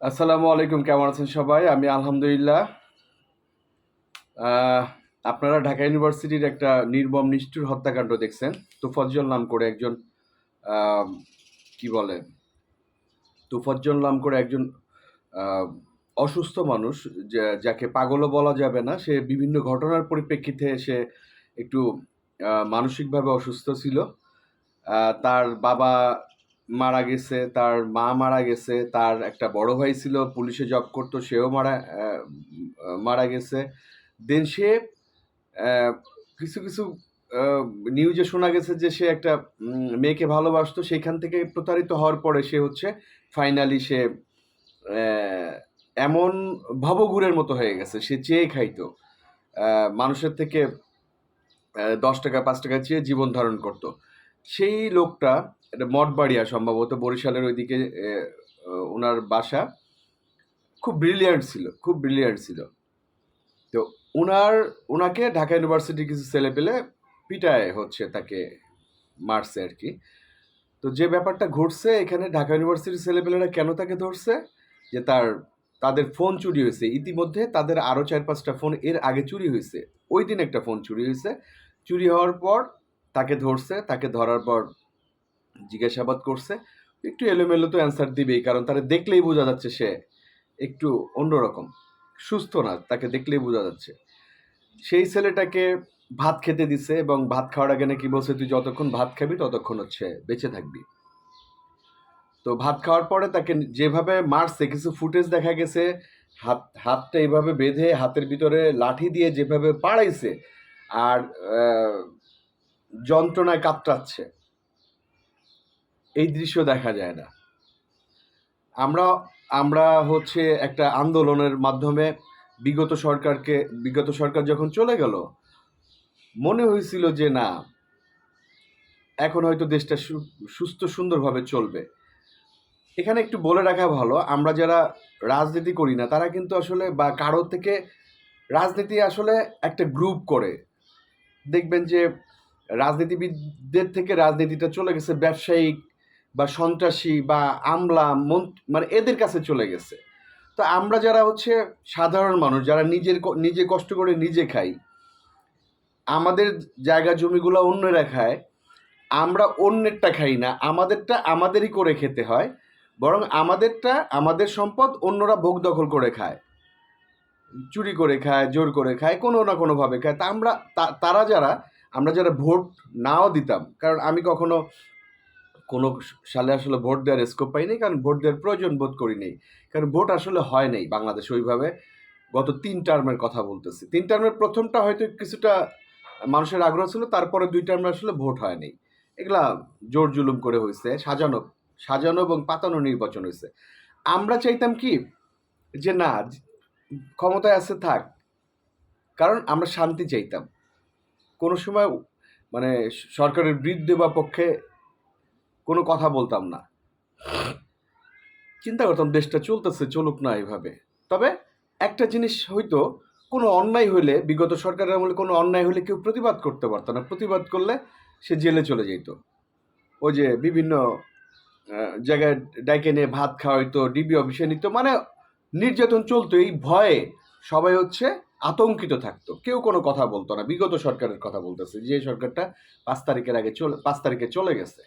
আসসালামু আলাইকুম, কেমন আছেন সবাই? আমি আলহামদুলিল্লাহ। আপনারা ঢাকা ইউনিভার্সিটির একটা নির্মম নিষ্ঠুর হত্যাকাণ্ড দেখছেন। তুফজ্জল নাম করে একজন কি বলে? তুফজ্জল নাম করে একজন অসুস্থ মানুষ যাকে পাগলও বলা যাবে না, সে বিভিন্ন ঘটনার পরিপ্রেক্ষিতে সে একটু মানসিকভাবে অসুস্থ ছিল। তার বাবা মারা গেছে, তার মা মারা গেছে, তার একটা বড় ভাই ছিল, পুলিশে জব করতো, সেও মারা মারা গেছে। দেন সে কিছু কিছু নিউজে শোনা গেছে যে সে একটা মেয়েকে ভালোবাসতো, সেখান থেকে প্রতারিত হওয়ার পরে সে হচ্ছে ফাইনালি সে এমন ভবঘুরের মতো হয়ে গেছে, সে চেয়ে খাইতো। মানুষের থেকে দশ টাকা, পাঁচ টাকা চেয়ে জীবন ধারণ করত। সেই লোকটা এটা মঠবাড়িয়া সম্ভবত বরিশালের ওইদিকে ওনার বাসা। খুব ব্রিলিয়ান্ট ছিল, খুব ব্রিলিয়ান্ট ছিল। তো ওনার, ওনাকে ঢাকা ইউনিভার্সিটির কিছু ছেলে পেলে পিটায় হচ্ছে তাকে মারছে আর কি। তো যে ব্যাপারটা ঘটছে, এখানে ঢাকা ইউনিভার্সিটির ছেলেপেলেরা কেন তাকে ধরছে? যে তার, তাদের ফোন চুরি হয়েছে। ইতিমধ্যে তাদের আরও চার পাঁচটা ফোন এর আগে চুরি হয়েছে। ওই দিন একটা ফোন চুরি হয়েছে। চুরি হওয়ার পর তাকে ধরছে, তাকে ধরার পর জিজ্ঞাসাবাদ করছে। একটু এলোমেলো তো অ্যান্সার দিবেই, কারণ তারা দেখলেই বোঝা যাচ্ছে সে একটু অন্যরকম, সুস্থ না, তাকে দেখলেই বোঝা যাচ্ছে। সেই ছেলেটাকে ভাত খেতে দিছে এবং ভাত খাওয়ার আগে নাকি বলছে, তুই যতক্ষণ ভাত খাবি, ততক্ষণ হচ্ছে বেঁচে থাকবি। তো ভাত খাওয়ার পরে তাকে যেভাবে মারছে, কিছু ফুটেজ দেখা গেছে, হাত, হাতটা এইভাবে বেঁধে হাতের ভিতরে লাঠি দিয়ে যেভাবে পাড়াইছে, আর যন্ত্রণায় কাতরাচ্ছে। এই দৃশ্য দেখা যায় না। আমরা আমরা হচ্ছে একটা আন্দোলনের মাধ্যমে বিগত সরকারকে, বিগত সরকার যখন চলে গেল, মনে হয়েছিল যে না, এখন হয়তো দেশটা সুস্থ সুন্দরভাবে চলবে। এখানে একটু বলে রাখা ভালো, আমরা যারা রাজনীতি করি না, তারা কিন্তু আসলে বা কারও থেকে রাজনীতি আসলে একটা গ্রুপ করে। দেখবেন যে রাজনীতিবিদদের থেকে রাজনীতিটা চলে গেছে, ব্যবসায়িক বা সন্ত্রাসী বা আমলা মন- এদের কাছে চলে গেছে। তো আমরা যারা হচ্ছে সাধারণ মানুষ, যারা নিজের নিজে কষ্ট করে নিজে খাই, আমাদের জায়গা জমিগুলো অন্যরা খায়, আমরা অন্যেরটা খাই না, আমাদেরটা আমাদেরই করে খেতে হয়, বরং আমাদেরটা, আমাদের সম্পদ অন্যরা ভোগ দখল করে খায়। চুরি করে খায়, জোর করে খায়, কোনো না কোনোভাবে খায়। তা আমরা তারা যারা, আমরা যারা ভোট নাও দিতাম, কারণ আমি কখনো কোনো সালে আসলে ভোট দেওয়ার স্কোপ পাইনি কারণ ভোট দেওয়ার প্রয়োজন বোধ করি নেই। কারণ ভোট আসলে হয় নাই বাংলাদেশে ওইভাবে। গত তিন টার্মের কথা বলতেছি। তিন টার্মের প্রথমটা হয়তো কিছুটা মানুষের আগ্রহ ছিল, তারপরে দুই টার্মে আসলে ভোট হয়নি এগুলা জোর জুলুম করে হয়েছে সাজানো সাজানো এবং পাতানো নির্বাচন হয়েছে আমরা চাইতাম কি যে না, ক্ষমতায় আছে থাক, কারণ আমরা শান্তি চাইতাম। কোনো সময় মানে সরকারের বিরুদ্ধে বা পক্ষে কোনো কথা বলতাম না। চিন্তা করতাম, দেশটা চলতেছে, চলুক না এইভাবে তবে একটা জিনিস হয়তো, কোনো অন্যায় হইলে, বিগত সরকারের আমলে কোনো অন্যায় হলে কেউ প্রতিবাদ করতে পারতো না। প্রতিবাদ করলে সে জেলে চলে যেত ওই যে বিভিন্ন জায়গায় ডাইকে নিয়ে ভাত খাওয়া খাওয়াইতো, ডিবি অফিসে নিত মানে নির্যাতন চলতো। এই ভয়ে সবাই হচ্ছে আতঙ্কিত থাকতো। কেউ কোনো কথা বলতো না। বিগত সরকারের কথা বলতেছে যে সরকারটা পাঁচ তারিখের আগে চলে, পাঁচ তারিখে চলে গেছে।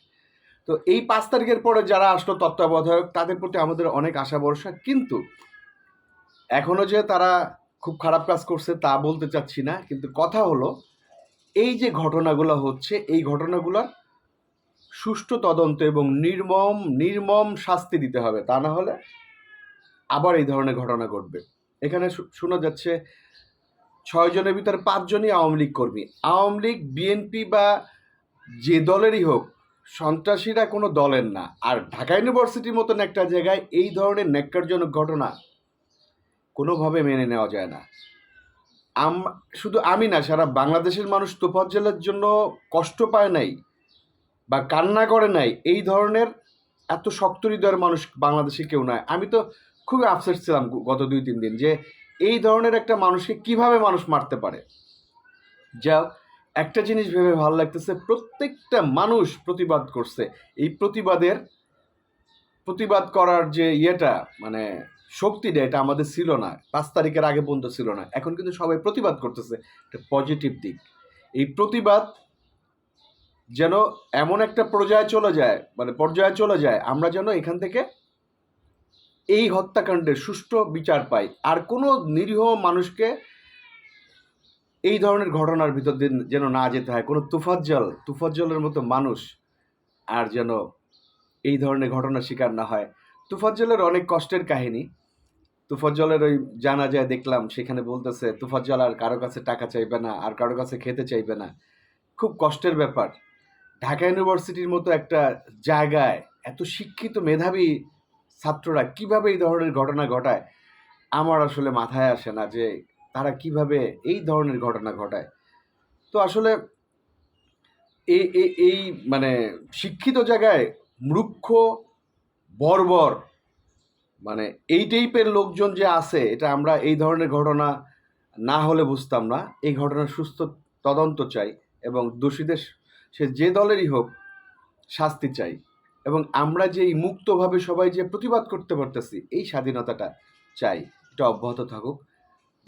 তো এই পাঁচ তারিখের পরে যারা আসলো তত্ত্বাবধায়ক, তাদের প্রতি আমাদের অনেক আশা ভরসা। কিন্তু এখনও যে তারা খুব খারাপ কাজ করছে তা বলতে চাচ্ছি না। কিন্তু কথা হলো, এই যে ঘটনাগুলো হচ্ছে, এই ঘটনাগুলোর সুষ্ঠু তদন্ত এবং নির্মম নির্মম শাস্তি দিতে হবে। তা না হলে আবার এই ধরনের ঘটনা ঘটবে। এখানে শোনা যাচ্ছে, ছয় জনের ভিতরে পাঁচজনই আওয়ামী লীগ কর্মী। আওয়ামী লীগ, বিএনপি বা যে দলেরই হোক সন্ত্রাসীরা কোনো দলের না। আর ঢাকা ইউনিভার্সিটির মতন একটা জায়গায় এই ধরনের ন্যাক্কারজনক ঘটনা কোনোভাবে মেনে নেওয়া যায় না। আম, শুধু আমি না, সারা বাংলাদেশের মানুষ তোফাজ্জলের জন্য কষ্ট পায় নাই বা কান্না করে নাই। এই ধরনের এত শক্ত হৃদয়ের মানুষ বাংলাদেশে কেউ নয় আমি তো খুবই আপসেট ছিলাম গত দুই, তিন দিন যে এই ধরনের একটা মানুষকে কীভাবে মানুষ মারতে পারে? যা একটা জিনিস ভেবে ভালো লাগতেছে, প্রত্যেকটা মানুষ প্রতিবাদ করছে। এই প্রতিবাদের, প্রতিবাদ করার যে ইয়েটা মানে শক্তিটা, এটা আমাদের ছিল না। পাঁচ তারিখের আগে পর্যন্ত ছিল না। এখন কিন্তু সবাই প্রতিবাদ করতেছে, একটা পজিটিভ দিক। এই প্রতিবাদ যেন এমন একটা পর্যায়ে চলে যায় মানে পর্যায়ে চলে যায়, আমরা যেন এখান থেকে এই হত্যাকাণ্ডের সুষ্ঠু বিচার পাই। আর কোনো নিরীহ মানুষকে এই ধরনের ঘটনার ভিতর দিন যেন না যেতে হয়, কোনো তুফাজ্জল তুফাজ্জলের মতো মানুষ আর যেন এই ধরনের ঘটনার শিকার না হয়। তুফাজ্জলের অনেক কষ্টের কাহিনী। তুফাজ্জলের ওই জানা যায় দেখলাম, সেখানে বলতেছে তুফাজ্জল আর কারও কাছে টাকা চাইবে না, আর কারও কাছে খেতে চাইবে না। খুব কষ্টের ব্যাপার। ঢাকা ইউনিভার্সিটির মতো একটা জায়গায় এত শিক্ষিত মেধাবী ছাত্ররা কীভাবে এই ধরনের ঘটনা ঘটায়, আমার আসলে মাথায় আসে না যে তারা কীভাবে এই ধরনের ঘটনা ঘটায়? তো আসলে এই এই- মানে শিক্ষিত জায়গায় মূর্খ, বর্বর মানে এই টাইপের লোকজন যে আছে, এটা আমরা এই ধরনের ঘটনা না হলে বুঝতাম না। এই ঘটনার সুস্থ তদন্ত চাই এবং দোষীদের সে যে দলেরই হোক শাস্তি চাই এবং আমরা যে এই মুক্তভাবে সবাই যে প্রতিবাদ করতে পারতেছি, এই স্বাধীনতাটা চাই। এটা অব্যাহত থাকুক।